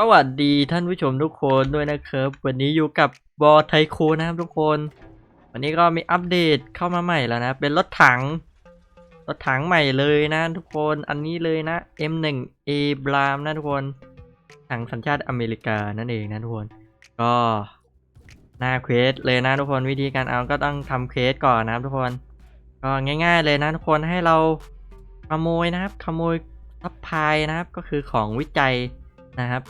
สวัสดีท่านผู้ชมทุกคนด้วยนะครับ วันนี้อยู่กับบอไทโคนะครับทุกคน วันนี้ก็มีอัปเดตเข้ามาใหม่แล้วนะ เป็นรถถัง รถถังใหม่เลยนะทุกคนอันนี้เลยนะ M1A b r a m นะทุกคน ถังสัญชาติอเมริกานั่นเองนะทุกคน ก็หน้าเควสเลยนะทุกคนวิธีการเอาก็ต้องทำเควสก่อนนะครับทุกคน ก็ง่ายๆเลยนะทุกคนให้เราขโมยนะครับขโมยซัพพายนะครับก็คือของวิจัยนะครับ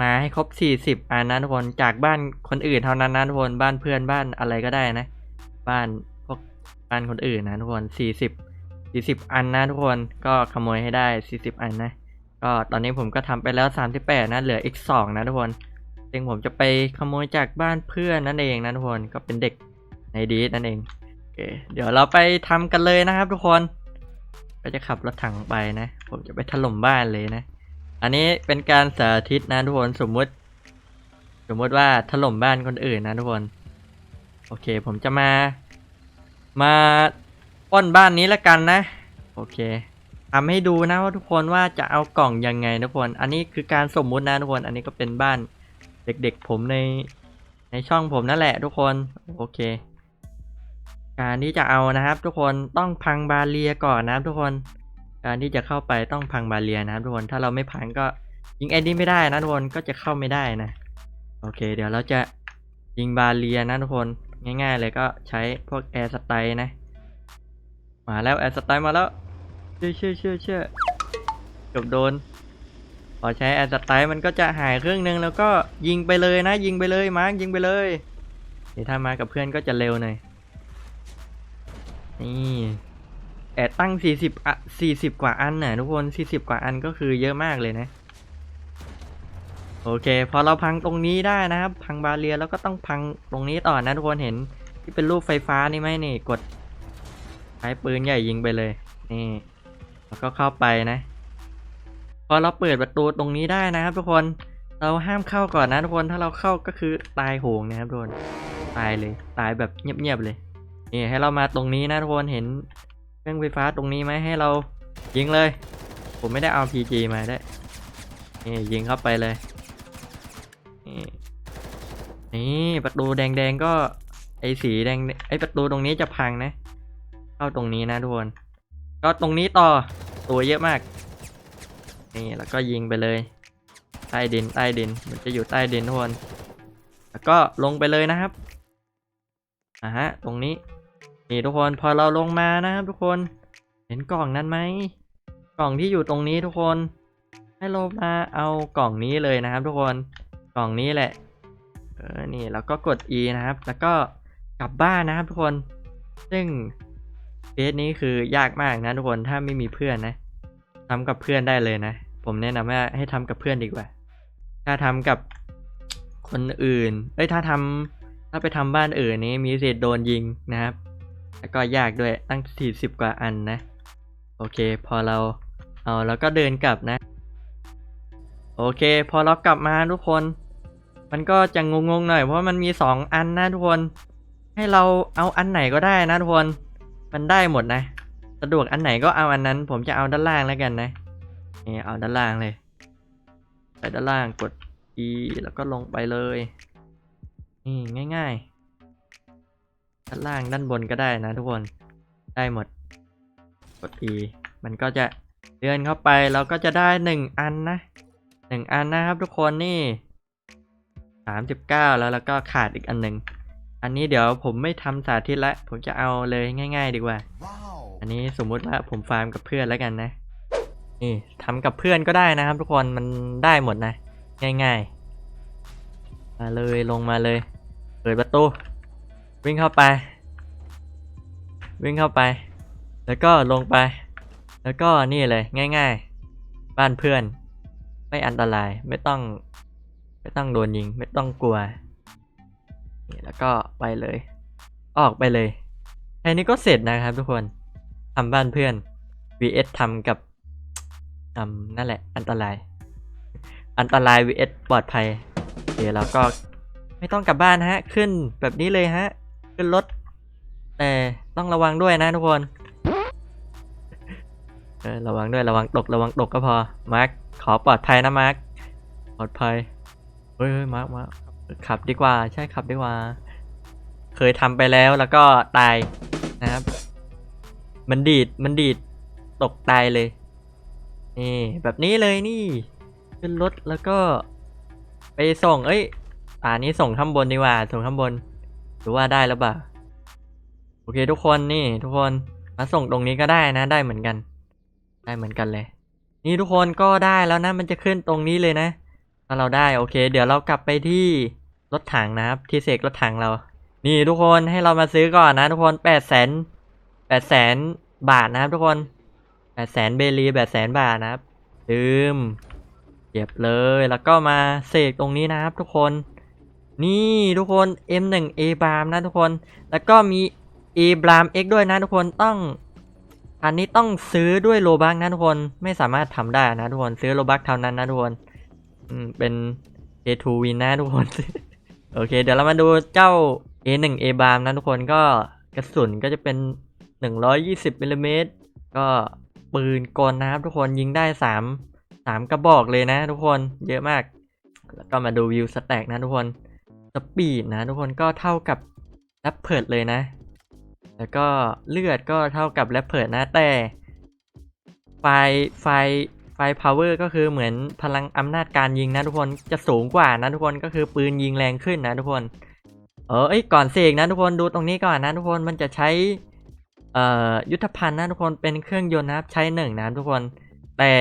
มาให้ครบ 40อันนะทุกคนจากบ้านคนอื่นเท่านั้นนะทุกคนบ้านเพื่อนบ้านอะไรก็ได้นะ บ้านพวกบ้านคนอื่นนะทุกคน 40 40 อันนะทุกคนก็ขโมยให้ได้ 40 อันนะ ก็ตอนนี้ผมก็ทำไปแล้ว 38 นะเหลืออีก 2 นะทุกคนซึ่งผมจะไปขโมยจากบ้านเพื่อนนั่นเองนะทุกคนก็เป็นเด็กในดีนั่นเองโอเคเดี๋ยวเราไปทำกันเลยนะครับทุกคน ก็จะขับรถถังไปนะ ผมจะไปถล่มบ้านเลยนะ อันนี้เป็นการสาธิตนะทุกคนสมมุติ สมมุติว่าถล่มบ้านคนอื่นนะทุกคน โอเค ผมจะมา มาป้นบ้านนี้ละกันนะ โอเคทำให้ดูนะว่าทุกคนว่าจะเอากล่องยังไงทุกคน อันนี้คือการสมมุตินะทุกคน อันนี้ก็เป็นบ้านเด็กๆ ผมในในช่องผมนั่นแหละทุกคน โอเค การที่จะเอานะครับ ทุกคนต้องพังบาเรียก่อนนะครับทุกคน การที่จะเข้าไปต้องพังบาเรียนะครับทุกคน ถ้าเราไม่พังก็ยิงไอ้นี่ไม่ได้นะทุกคน ก็จะเข้าไม่ได้นะ โอเค เดี๋ยวเราจะยิงบาเรียนะทุกคน ง่าย ๆ เลยก็ใช้พวกแอร์สไตล์นะ มาแล้วแอร์สไตล์มาแล้ว เชื่อเชื่อเชื่อเชื่อเกือบโดน พอใช้แอร์สไตล์มันก็จะหายครึ่งหนึงแล้วก็ยิงไปเลยนะ ยิงไปเลยมาร์กยิงไปเลยเดี๋ยวถ้ามากับเพื่อนก็จะเร็วหน่อยนี่ แอดตั้ง 40อะ40 กว่าอันน่ะทุกคน 40 กว่าอันก็คือเยอะมากเลยนะ โอเค พอเราพังตรงนี้ได้นะครับ พังบาเรียแล้วก็ต้องพังตรงนี้ต่อนะทุกคนเห็นที่เป็นรูปไฟฟ้านี่ไหมนี่กดใช้ปืนใหญ่ยิงไปเลย นี่ แล้วก็เข้าไปนะ พอเราเปิดประตูตรงนี้ได้นะครับ ทุกคนเราห้ามเข้าก่อนนะทุกคนถ้าเราเข้าก็คือตายโหงนะครับทุกคนตายเลย ตายแบบเงียบๆเลยนี่ให้เรามาตรงนี้นะทุกคนเห็น เครื่องไฟฟ้าตรงนี้ไหมให้เรายิงเลย ผมไม่ได้เอา PG มาได้ยนี่ยิงเข้าไปเลย นี่นี่ประตูแดงๆก็ไอสีแดงไอประตูตรงนี้จะพังนะ เข้าตรงนี้นะทุกคน ก็ตรงนี้ต่อตัวเยอะมาก นี่แล้วก็ยิงไปเลย ใต้ดินใต้ดินมันจะอยู่ใต้ดินทุกคน แล้วก็ลงไปเลยนะครับอ่าฮะ ตรงนี้ นี่ทุกคนพอเราลงมานะครับทุกคนเห็นกล่องนั้นไหมกล่องที่อยู่ตรงนี้ทุกคน ให้เรามาเอากล่องนี้เลยนะครับ ทุกคนกล่องนี้แหละเออนี่แล้วก็กด E นะครับ แล้วก็กลับบ้านนะครับ ทุกคน ซึ่งเฟสนี้คือยากมากนะทุกคนถ้าไม่มีเพื่อนนะทำกับเพื่อนได้เลยนะ ผมแนะนำว่าให้ทำกับเพื่อนดีกว่า ถ้าทำกับคนอื่น เอ้ยถ้าทำถ้าไปทำบ้านอื่นนี้มีสิทธิ์โดนยิงนะครับ แล้วก็ยากด้วยตั้ง 40 กว่าอันนะ โอเค พอเราเอาแล้วก็เดินกลับนะ โอเค พอเรากลับมาทุกคน มันก็จะงงๆหน่อยเพราะมันมีสองอันนะทุกคน ให้เราเอาอันไหนก็ได้นะทุกคน มันได้หมดนะ สะดวกอันไหนก็เอาอันนั้น ผมจะเอาด้านล่างแล้วกันนะ นี่เอาด้านล่างเลยไปด้านล่างกด E แล้วก็ลงไปเลย นี่ง่าย ๆ ด้านล่างด้านบนก็ได้นะทุกคนได้หมดกด E มันก็จะเดินเข้าไปเราก็จะได้หนึ่งอันนะหนึ่งอันนะครับทุกคนนี่สามสิบเก้าแล้วแล้วก็ขาดอีกอันหนึ่งอันนี้เดี๋ยวผมไม่ทำสาธิตละ ผมจะเอาเลยง่าย ๆ ดีกว่า อันนี้สมมุติว่าผมฟาร์มกับเพื่อนแล้วกันนะ นี่ทำกับเพื่อนก็ได้นะครับ ทุกคนมันได้หมดนะ ง่ายๆมาเลยลงมาเลย เปิดประตู วิ่งเข้าไป วิ่งเข้าไป แล้วก็ลงไป แล้วก็นี่เลยง่ายๆ บ้านเพื่อน ไม่อันตรายไม่ต้อง ไม่ต้องโดนยิง ไม่ต้องกลัวนี่แล้วก็ไปเลย ออกไปเลยแค่นี้ก็เสร็จนะครับทุกคนทำบ้านเพื่อน vs ทำกับทำนั่นแหละ อันตราย อันตราย vs ปลอดภัยโอเคเราก็ไม่ต้องกลับบ้านฮะ ขึ้นแบบนี้เลยฮะ ขึ้นรถ แต่ต้องระวังด้วยนะทุกคนเออระวังด้วยระวังตกระวังตกก็พอมาร์คขอปลอดภัยนะมาร์คปลอดภัยเฮ้ยมาร์คมาขับดีกว่า ใช่ขับดีกว่า เคยทำไปแล้วแล้วก็ตายนะครับ มันดีดมันดีดตกตายเลย นี่แบบนี้เลยนี่ขึ้นรถแล้วก็ ไปส่ง เอ้ยอ่านี้ส่งข้างบนดีกว่าส่งข้างบน หรือว่าได้แล้วป่ะโอเคทุกคนนี่ทุกคนมาส่งตรงนี้ก็ได้นะ ได้เหมือนกัน ได้เหมือนกันเลย นี่ทุกคนก็ได้แล้วนะมันจะขึ้นตรงนี้เลยนะถ้าเราได้โอเค เดี๋ยวเรากลับไปที่รถถังนะครับ ที่เสกรถถังเรา นี่ทุกคนให้เรามาซื้อก่อนนะ ทุกคนแปดแสนแปดแสนบาทนะครับ ทุกคนแปดแสนเบลีแปดแสนบาทนะครับลืมเก็บเลยแล้วก็มาเสกตรงนี้นะครับ ทุกคน นี่ทุกคน M1 A บามนะทุกคน แล้วก็มี A บาม X ด้วยนะทุกคนต้อง อันนี้ต้องซื้อด้วยโลบักนะทุกคนไม่สามารถทำได้นะทุกคนซื้อโลบักเท่านั้นนะทุกคนอืมเป็น A2 win นะทุกคน โอเค เดี๋ยวเรามาดูเจ้า A1 A บามนะทุกคนก็กระสุนก็จะเป็น 120มิลลิเมตรก็ปืนกลนะครับทุกคนยิงได้3 3กระบอกเลยนะทุกคนเยอะมาก แล้วก็มาดูวิวสแต็กนะทุกคน สปีดนะทุกคนก็เท่ากับแรปเพิร์ดเลยนะ แล้วก็เลือดก็เท่ากับแรปเพิร์ดนะแต่ ไฟไฟไฟพาวเวอร์ก็คือเหมือนพลังอำนาจการยิงนะทุกคนจะสูงกว่านะทุกคนก็คือปืนยิงแรงขึ้นนะทุกคนเออเอ้ก่อนเสกนะทุกคนดูตรงนี้ก่อนนะทุกคนมันจะใช้เอ่อยุทธภัณฑ์นะทุกคนเป็นเครื่องยนต์นะครับใช้หนึ่งนะทุกคนแต่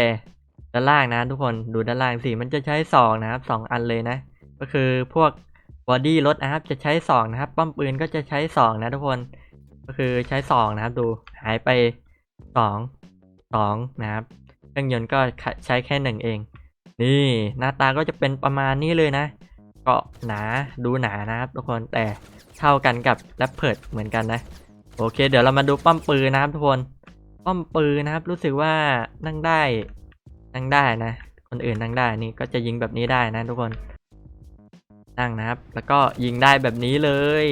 ด้านล่างนะทุกคนดูด้านล่างสิมันจะใช้สองนะครับสองอันเลยนะ ก็คือพวก บอดี้รถนะครับจะใช้สองนะครับป้อมปืนก็จะใช้สองนะทุกคนก็คือใช้สองนะครับดูหายไปสองสองนะครับเครื่องยนต์ก็ใช้แค่หนึ่งเอง นี่หน้าตาก็จะเป็นประมาณนี้เลยนะเก็หนาดูหนานะครับทุกคนแต่เท่ากันกับแรปเพิร์ดเหมือนกันนะ โอเค เดี๋ยวเรามาดูป้อมปืนนะครับทุกคนป้อมปืนนะครับ รู้สึกว่านั่งได้นั่งได้นะ คนอื่นนั่งได้นี่ก็จะยิงแบบนี้ได้นะทุกคน นั่งนะครับ แล้วก็ยิงได้แบบนี้เลย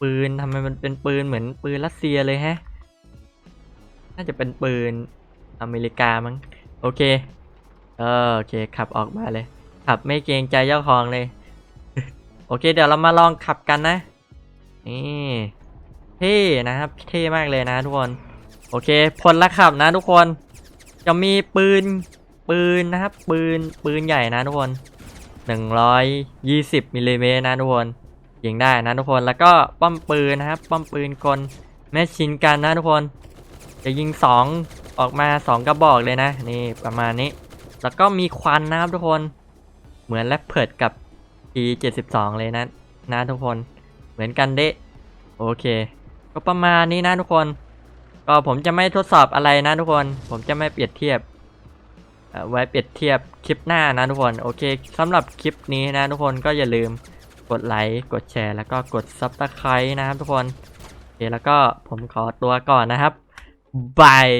ปืนทำไมมันเป็นปืนเหมือนปืนรัสเซียเลยแฮะ น่าจะเป็นปืนอเมริกามั้ง โอเค เออโอเค ขับออกมาเลย ขับไม่เกรงใจเจ้าของเลย โอเค เดี๋ยวเรามาลองขับกันนะ นี่เท่นะครับ เท่มากเลยนะทุกคน โอเคผลละขับนะทุกคน จะมีปืนปืนนะครับ ปืนปืนใหญ่นะทุกคน 120มิลลิเมตรนะทุกคนยิงได้นะทุกคนแล้วก็ป้อมปืนนะครับ ป้อมปืนกลแมชชินกันนะทุกคน จะยิง 2 ออกมา 2 กระบอกเลยนะ นี่ประมาณนี้ แล้วก็มีควันนะครับทุกคน เหมือนแรปเพิดกับ T72 เลยนะนะทุกคนเหมือนกันเดะโอเค ก็ประมาณนี้นะทุกคน ก็ผมจะไม่ทดสอบอะไรนะทุกคน ผมจะไม่เปรียบเทียบ ไว้เปรียบเทียบคลิปหน้านะทุกคน โอเคสำหรับคลิปนี้นะทุกคนก็อย่าลืมกดไลค์กดแชร์ แล้วก็กด Subscribe นะครับทุกคน โอเคแล้วก็ผมขอตัวก่อนนะครับบาย